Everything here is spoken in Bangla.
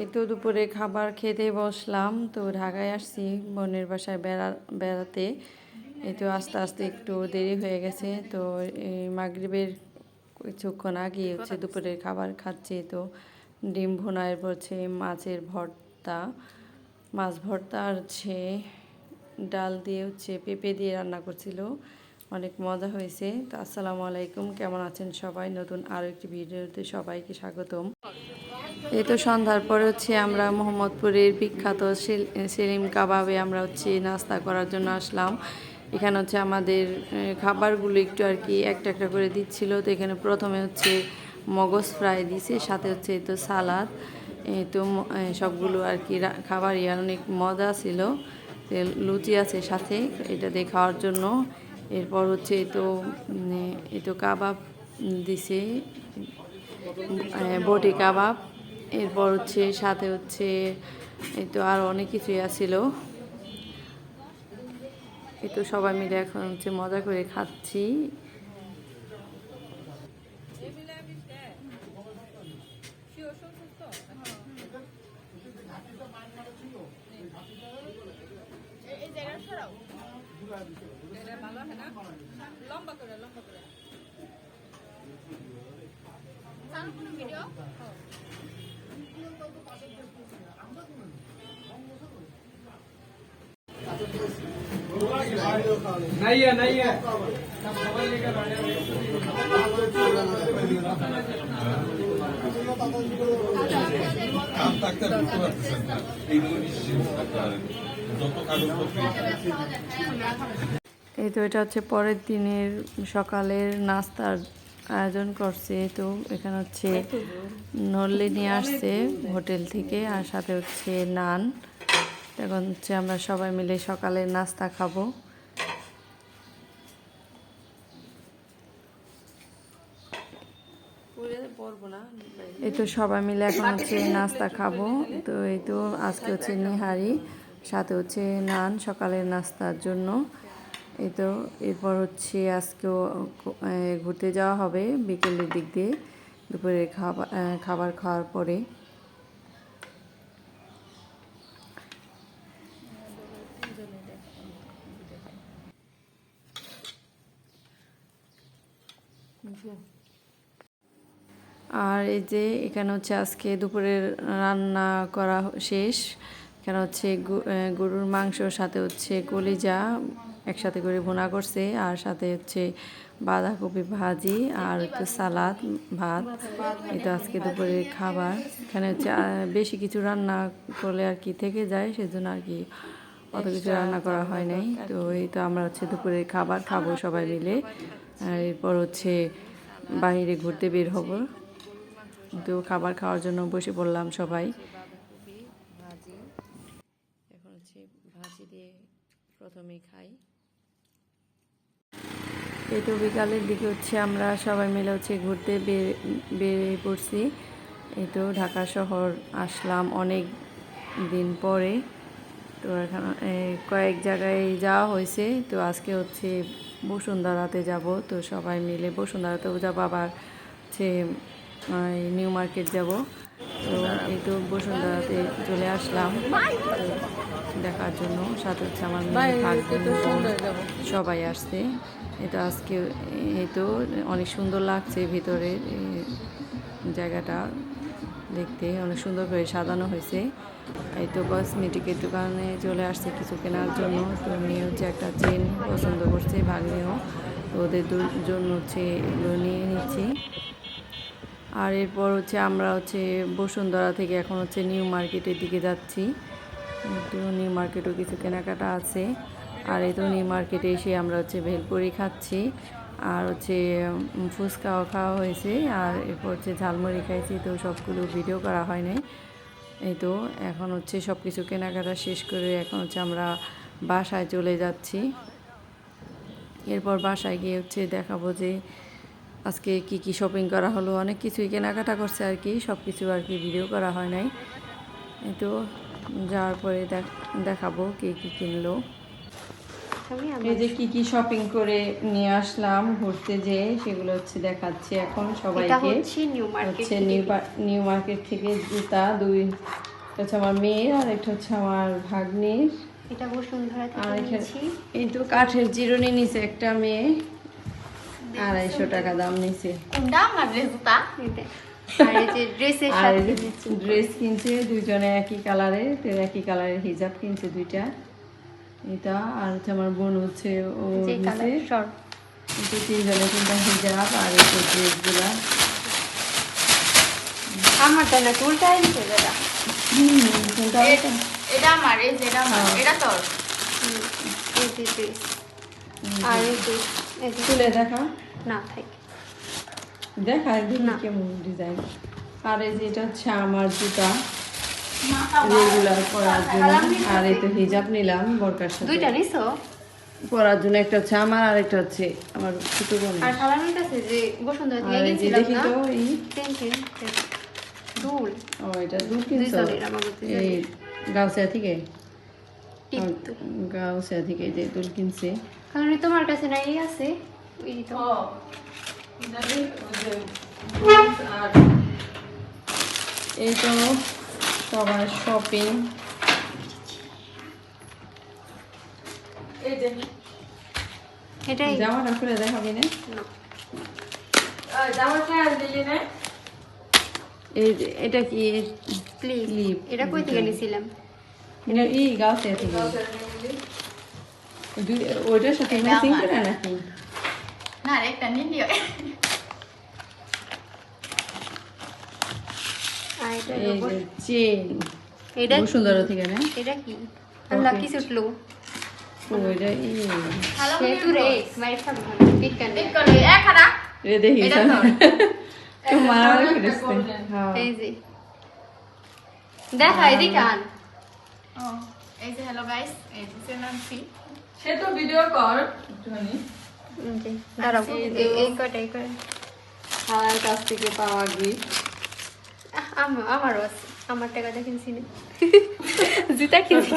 এই তো দুপুরে খাবার খেতে বসলাম, তো ঢাকায় আসছি বোনের বাসায় বেড়া, বেড়াতে। এই তো আস্তে আস্তে একটু দেরি হয়ে গেছে, তো এই মাগরিবের কিছুক্ষণ আগে হচ্ছে দুপুরের খাবার খাচ্ছি, তো ডিম ভুনা, এরপর হচ্ছে মাছের ভর্তা। মাছ ভর্তা আর হচ্ছে ডাল দিয়ে হচ্ছে পেঁপে দিয়ে রান্না করছিল, অনেক মজা হয়েছে। তো আসসালামু আলাইকুম, কেমন আছেন সবাই? নতুন আরও একটি ভিডিওতে সবাইকে স্বাগতম। এই তো সন্ধ্যার পরে হচ্ছে আমরা মোহাম্মদপুরের বিখ্যাত সেল- সেলিম কাবাবে আমরা হচ্ছে নাস্তা করার জন্য আসলাম। এখানে হচ্ছে আমাদের খাবারগুলো একটু আর কি একটা একটা করে দিচ্ছিল। তো এখানে প্রথমে হচ্ছে মগজ ফ্রাই দিছে, সাথে হচ্ছে এই তো সালাদ। এই তো সবগুলো আর কি রা- খাবারই আর অনেক মজা ছিল। লুচি আছে সাথে, এটা দিয়ে খাওয়ার জন্য। এরপর হচ্ছে এই তো এই তো কাবাব দিছে। বটি কাবাব। এরপর হচ্ছে সাথে হচ্ছে এই তো আরও অনেক কিছুই আছিল। এই তো সবাই মিলে এখন হচ্ছে মজা করে খাচ্ছি। नहीं है नहीं है কাম থাকতে আর বুঝতে পারতেছেন না এইগুলো নিশ্চিত থাকতে পারেন যত কাগজপত্র এই তো এটা হচ্ছে পরের দিনের সকালের নাস্তার আয়োজন করছে তো এখানে হচ্ছে নল্লি নিয়ে আসছে হোটেল থেকে আর সাথে হচ্ছে নান। এখন হচ্ছে আমরা সবাই মিলে সকালের নাস্তা খাব। এই তো সবাই মিলে এখন হচ্ছে নাস্তা খাব। তো এই তো আজকে হচ্ছে নিহারি সাথে হচ্ছে নান সকালের নাস্তার জন্য। এই তো, এরপর হচ্ছে আজকেও ঘুরতে যাওয়া হবে বিকেলের দিক দিয়ে দুপুরে খাবার খাবার খাওয়ার পরে। আর এই যে, এখানে হচ্ছে আজকে দুপুরের রান্না করা শেষ। এখানে হচ্ছে গরুর মাংসর সাথে হচ্ছে কলিজা একসাথে করে ভুনা করছে, আর সাথে হচ্ছে বাঁধাকপি ভাজি আর হচ্ছে সালাদ, ভাত। এটা আজকে দুপুরের খাবার। এখানে হচ্ছে বেশি কিছু রান্না করলে আর কি থেকে যায়, সেজন্য আর কি অত কিছু রান্না করা হয় নাই। তো এই তো আমরা হচ্ছে দুপুরের খাবার খাব সবাই মিলে। আর এরপর হচ্ছে বাইরে ঘুরতে বের হব। তো খাবার খাওয়ার জন্য বসে পড়লাম সবাই। এখন হচ্ছে ভাজি দিয়ে প্রথমেই খাই। এই তো বিকালের দিকে হচ্ছে আমরা সবাই মিলে হচ্ছে ঘুরতে বের- বেরিয়ে পড়ছি। এই তো ঢাকা শহর আসলাম অনেক দিন পরে। তো এখানে কয়েক জায়গায় যাওয়া হয়েছে। তো আজকে হচ্ছে বসুন্ধরাতে যাব। তো সবাই মিলে বসুন্ধরাতেও যাব, আবার হচ্ছে নিউ মার্কেট যাব। তো এই তো বসুন্ধরাতে চলে আসলাম। দেখার জন্য। সাথে হচ্ছে আমার সবাই আসছে। এটা আজকে এই তো অনেক সুন্দর লাগছে ভিতরে জায়গাটা দেখতে। অনেক সুন্দর করে সাজানো হয়েছে। এই তো কসমেটিকের দোকানে চলে আসছে কিছু কেনার জন্য। তো মেয়ে হচ্ছে একটা চেন পছন্দ করছে ভাগ্নেও। তো ওদের দুর জন্য হচ্ছে এগুলো নিয়ে নিচ্ছি। আর এরপর হচ্ছে আমরা হচ্ছে বসুন্ধরা থেকে এখন হচ্ছে নিউ মার্কেটের দিকে যাচ্ছি। তো নিউ মার্কেটও কিছু কেনাকাটা আছে। আর এই তো নিউ মার্কেটে এসে আমরা হচ্ছে ভেলপুরি খাচ্ছি। আর হচ্ছে ফুচকাও খাওয়া হয়েছে। আর এরপর হচ্ছে ঝালমুড়ি খাইছি। তো সবগুলো ভিডিও করা হয় নাই। এই তো এখন হচ্ছে সব কিছু কেনাকাটা শেষ করে এখন হচ্ছে আমরা বাসায় চলে যাচ্ছি। এরপর বাসায় গিয়ে হচ্ছে দেখাবো যে আজকে কি কি শপিং করা হলো অনেক কিছুই কেনাকাটা করছে আর কি সব কিছু আর কি ভিডিও করা হয় নাই। তো যাওয়ার পরে দেখ- দেখাবো কে কি কিনলো। এই যে কি কি শপিং করে নিয়ে আসলাম ঘুরতে যে সেগুলো হচ্ছে দেখাচ্ছি এখন সবাইকে। হচ্ছে নিউ মার্কেট নিউ মার্কেট থেকে জুতা দুই এটা হচ্ছে আমার মেয়ের আর একটা হচ্ছে আমার ভাগ্নির। এটা বসুন্ধরা আর নিয়েছি কিন্তু কাঠের জিরুনি নিছে একটা মেয়ে। আড়াইশো টাকা দাম নিছে। জুতা। আর ড্রেস কিনছে দুইজনে একই কালারের তো একই কালারের হিজাব কিনছে দুইটা। এটা আর হচ্ছে আমার বোন হচ্ছে ও কালার তিনজনে কিন্তু হিজাব আর এই তো ড্রেসগুলা আমারটা না চুলটাই নিচে দাদা এটা আমার এটা আমার তোর। আর এই তুলে দেখা। না থাক। দেখা না। কেমন ডিজাইন আর এই যে এটা হচ্ছে আমার জুতা। রেগুলার পরার জন্য। আর এই তো হিজাব নিলাম বরকার সাথে। দুইটা নিছো? পরার জন্য একটা হচ্ছে আমার আর একটা হচ্ছে আমার ছোট বোন আর খালামির কাছে যে বসুন্ধরা আর গেছিলাম দেখি তো এই টেন টেন দুল। ও এটা দুধ কিনছো? এই গাউসিয়া থেকে? টিপতো গাউসিয়া থেকে যে দুধ কিনছে। খালামি তোমার কাছে নাই আছে। এই তো। এই তো সবার শপিং এটাই। জামাটা খুলে দেখাবি না না। এই এটা কি? ক্লিপ। এটা কই থেকে নিছিলাম? এটা ই গাউসিয়া থেকে দুই- ওইটার সাথে ম্যাচিং। করে নাকি না রে, একটা এই যে চেন এটা কি? বসুন্ধরা থেকে না এটা কি আল্লাহ কি ছুটলো ও এটা ই ভালো সেতু রে মাইর খাব বিজ্ঞান ঠিক করে এক হারা রে দেখি এটা। তো মারামারি করেছে হ্যাঁ এই যে দেখা এদিকে আন এই যে হ্যালো গাইস এই যে সেনান্সি সে তো ভিডিও কর একটুখানি। এই যে, দাঁড়াও এই কটা এই কটা খালার কাছ থেকে পাওয়া গিফট আমারও আছে। আমার টাকা দেখেন সিনে। জুতা কিনছি